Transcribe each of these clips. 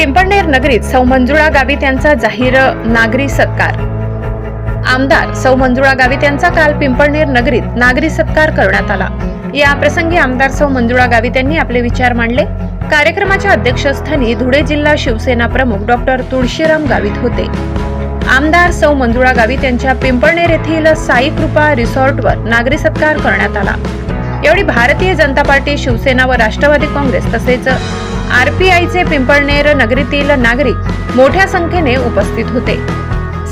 पिंपळनेर नगरीत सौ मंजुळा गावित यांचा जाहीर नागरी सत्कार. आमदार सौ मंजुळा गावित यांचा काल पिंपळनेर नगरीत नागरी सत्कार करण्यात आला. या प्रसंगी आमदार सौ मंजुळा गावित यांनी आपले विचार मांडले. कार्यक्रमाच्या अध्यक्षस्थानी धुळे जिल्हा शिवसेना प्रमुख डॉक्टर तुळशीराम गावित होते. आमदार सौ मंजुळा गावित यांच्या पिंपळनेर येथील साई कृपा रिसॉर्टवर नागरी सत्कार करण्यात आला. यावेळी भारतीय जनता पार्टी शिवसेना व राष्ट्रवादी काँग्रेस तसेच आरपीआयचे पिंपळनेर नगरीतील नागरिक मोठ्या संख्येने उपस्थित होते.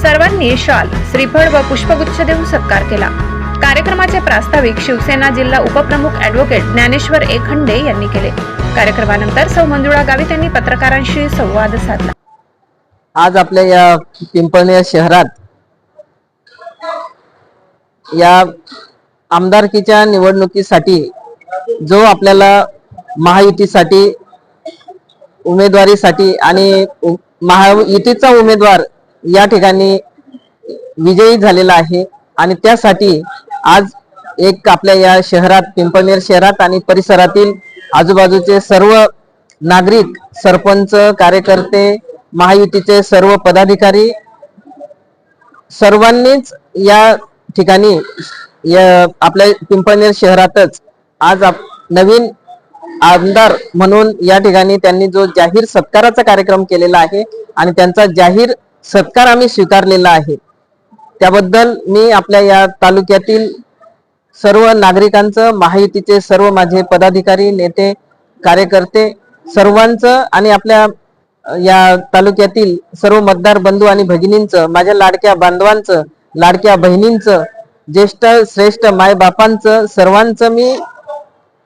सर्वांनी शाल श्रीफळ व पुष्पगुच्छ देऊन सत्कार केला. कार्यक्रमाचे प्रास्ताविक शिवसेना जिल्हा उपप्रमुख ऍडव्होकेट ज्ञानेश्वर एखंडे यांनी केले. कार्यक्रमानंतर सौ मंजुळा गावित यांनी पत्रकारांशी संवाद साधला. आज आपल्या या पिंपळनेर शहरात या आमदारकीच्या निवडणुकीसाठी जो आपल्याला महायुतीसाठी उमेदवारीसाठी आणि महायुतीचा उमेदवार या ठिकाणी विजयी झालेला आहे. आणि त्यासाठी आज एक आपल्या या शहरात पिंपळनेर शहरात आणि परिसरातील आजूबाजूचे सर्व नागरिक सरपंच कार्यकर्ते महायुतीचे सर्व पदाधिकारी सर्वांनीच या ठिकाणी आपल्या पिंपळनेर शहरातच आज आप- नवीन आमदार म्हणून या ठिकाणी त्यांनी जो जाहीर सत्काराचा कार्यक्रम केलेला आहे आणि त्यांचा जाहीर सत्कार आम्ही स्वीकारलेला आहे. त्याबद्दल मी आपल्या या तालुक्यातील सर्व नागरिकांचं महायुतीचे सर्व माझे पदाधिकारी नेते कार्यकर्ते सर्वांचं आणि आपल्या या तालुक्यातील सर्व मतदार बंधू आणि भगिनींचं माझ्या लाडक्या बांधवांचं लाडक्या बहिणींचं ज्येष्ठ श्रेष्ठ माय बापांचं सर्वांचं मी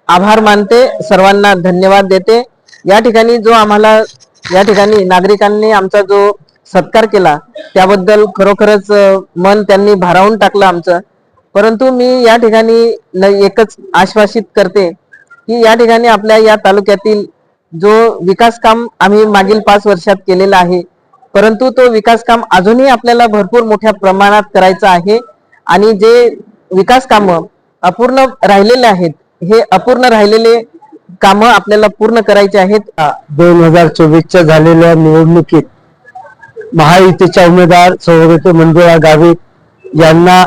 आभार मानते. सर्वांना धन्यवाद देते. या ठिकाणी जो आम्हाला या ठिकाणी नागरिकांनी आमचा जो सत्कार केला त्याबद्दल खरोखरच मन त्यांनी भारावून टाकलं आमचं. परंतु मी या ठिकाणी न- एकच आश्वासित करते की या ठिकाणी आपल्या या तालुक्यातील जो विकास काम आम्ही मागील पाच वर्षात केलेला आहे परंतु तो विकास काम अजूनही आपल्याला भरपूर मोठ्या प्रमाणात करायचं आहे. आणि जे विकास कामं अपूर्ण राहिलेले आहेत हे अपूर्ण राहिलेले कामं आपल्याला पूर्ण करायचे आहेत. दोन हजार चोवीसच्या झालेल्या निवडणुकीत महायुतीच्या उमेदवार सौगती मंजुळा गावित यांना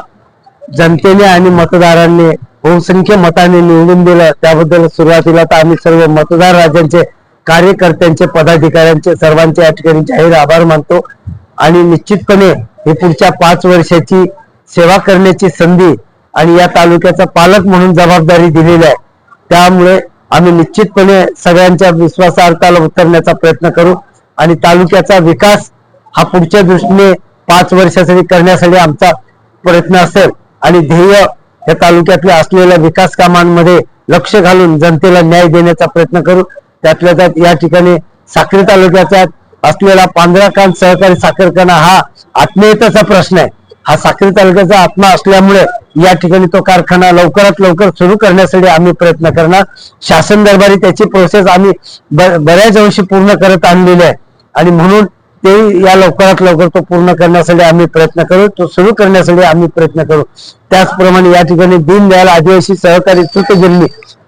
जनतेने आणि मतदारांनी बहुसंख्य मताने निवडून दिलं. त्याबद्दल सुरुवातीला तर आम्ही सर्व मतदार राजांचे कार्यकर्त्यांचे पदाधिकाऱ्यांचे सर्वांचे या ठिकाणी जाहीर आभार मानतो. आणि निश्चितपणे हे पुढच्या पाच वर्षाची सेवा करण्याची संधी आणि या तालुक्याचा पालक म्हणून जबाबदारी दिलेली आहे. त्यामुळे आम्ही निश्चितपणे सगळ्यांच्या विश्वासार्थाला उतरण्याचा प्रयत्न करू आणि तालुक्याचा विकास हा पुढच्या दृष्टीने पाच वर्षासाठी करण्यासाठी आमचा प्रयत्न असेल आणि ध्येय या तालुक्यातल्या असलेल्या विकास कामांमध्ये लक्ष घालून जनतेला न्याय देण्याचा प्रयत्न करू. त्यातल्या त्यात या ठिकाणी साक्री तालुक्याचा असलेला पांढराकांत सहकारी साखर हा आत्मीयतेचा प्रश्न आहे. हा साक्री तालुक्याचा आत्मा असल्यामुळे या ठिकाणी तो कारखाना लवकरात लवकर सुरू करण्यासाठी आम्ही प्रयत्न करणार. शासन दरबारी त्याची प्रोसेस आम्ही ब- बऱ्याच अंशी पूर्ण करत आणलेली आहे. आणि म्हणून ते या लवकरात लवकर तो पूर्ण करण्यासाठी आम्ही प्रयत्न करू तो सुरू करण्यासाठी आम्ही प्रयत्न करू. त्याचप्रमाणे या ठिकाणी दीनदयाल आदिवासी सहकारी सूत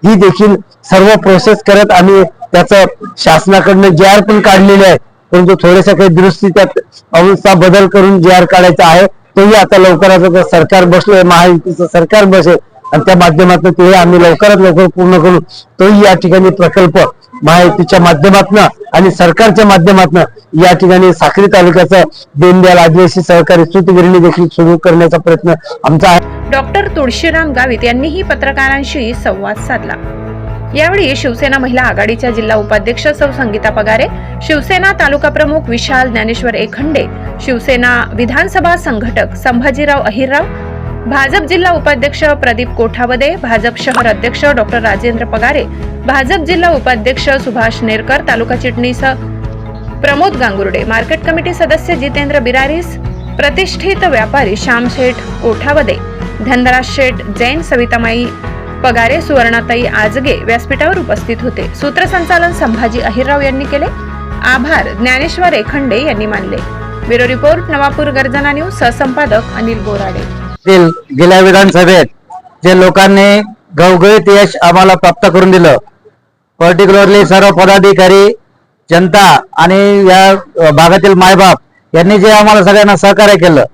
ही देखील सर्व प्रोसेस करत आम्ही त्याचं शासनाकडनं जे आर पण काढलेले आहे. परंतु थोड्याशा काही दुरुस्ती त्यात अवस्था बदल करून जे आर काढायचा आहे. तेही आता लवकरात लवकर सरकार बसलोय महायुतीचं सरकार बसेल आणि त्या माध्यमातून ते आम्ही लवकरात लवकर पूर्ण करू. तोही या ठिकाणी प्रकल्प महायुतीच्या माध्यमातून आणि सरकारच्या माध्यमातून या ठिकाणी साखरी तालुक्याचं दीनदयाल आदिवासी सहकारी सुतगिरणी देखील सुरू करण्याचा प्रयत्न आमचा आहे. डॉक्टर तुळशीराम गावित यांनीही पत्रकारांशी संवाद साधला. यावेळी शिवसेना महिला आघाडीच्या जिल्हा उपाध्यक्ष सौ संगीता पगारे शिवसेना तालुका प्रमुख विशाल ज्ञानेश्वर एखंडे शिवसेना विधानसभा संघटक संभाजीराव अहिरराव भाजप जिल्हा उपाध्यक्ष प्रदीप कोठावदे भाजप शहर अध्यक्ष डॉक्टर राजेंद्र पगारे भाजप जिल्हा उपाध्यक्ष सुभाष नेरकर तालुका चिटणीस प्रमोद गांगुर्डे मार्केट कमिटी सदस्य जितेंद्र बिरारीस प्रतिष्ठित व्यापारी श्याम शेठ कोठावदे धनराज शेठ जैन सवितामाई पगारे सुवर्णाताई आजगे व्यासपीठावर उपस्थित होते. सूत्रसंचालन संभाजी अहिरराव यांनी केले. आभार ज्ञानेश्वर एखंडे यांनी मानले. ब्युरो रिपोर्ट नवापूर गर्जना न्यूज सहसंपादक अनिल बोराडे. गेल्या विधानसभेत जे लोकांनी घवघवीत यश आम्हाला प्राप्त करून दिलं पर्टिक्युलरली सर्व पदाधिकारी जनता आणि या भागातील मायबाप यांनी जे आम्हाला सगळ्यांना सहकार्य केलं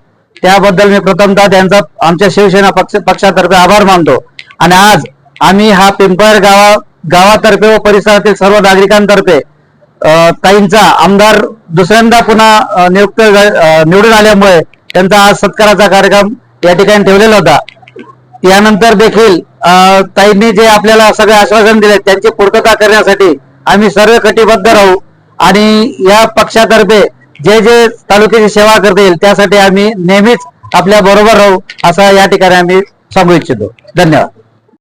त्याबद्दल मी प्रथमतः त्यांचा आमच्या शिवसेना पक्ष पक्षातर्फे आभार मानतो. आणि आज आम्ही हा पिंपळ गावा गावातर्फे व परिसरातील सर्व नागरिकांतर्फे ताईंचा आमदार दुसऱ्यांदा पुन्हा नियुक्त निवडून आल्यामुळे त्यांचा आज सत्काराचा कार्यक्रम या ठिकाणी ठेवलेला होता. यानंतर देखील ताईंनी जे आपल्याला सगळे आश्वासन दिले त्यांची पूर्तता करण्यासाठी आम्ही सर्व कटिबद्ध राहू आणि या पक्षातर्फे जे जे तालुक्याची सेवा करता येईल त्यासाठी आम्ही नेहमीच आपल्या बरोबर राहू असं या ठिकाणी आम्ही सांगू इच्छितो. धन्यवाद.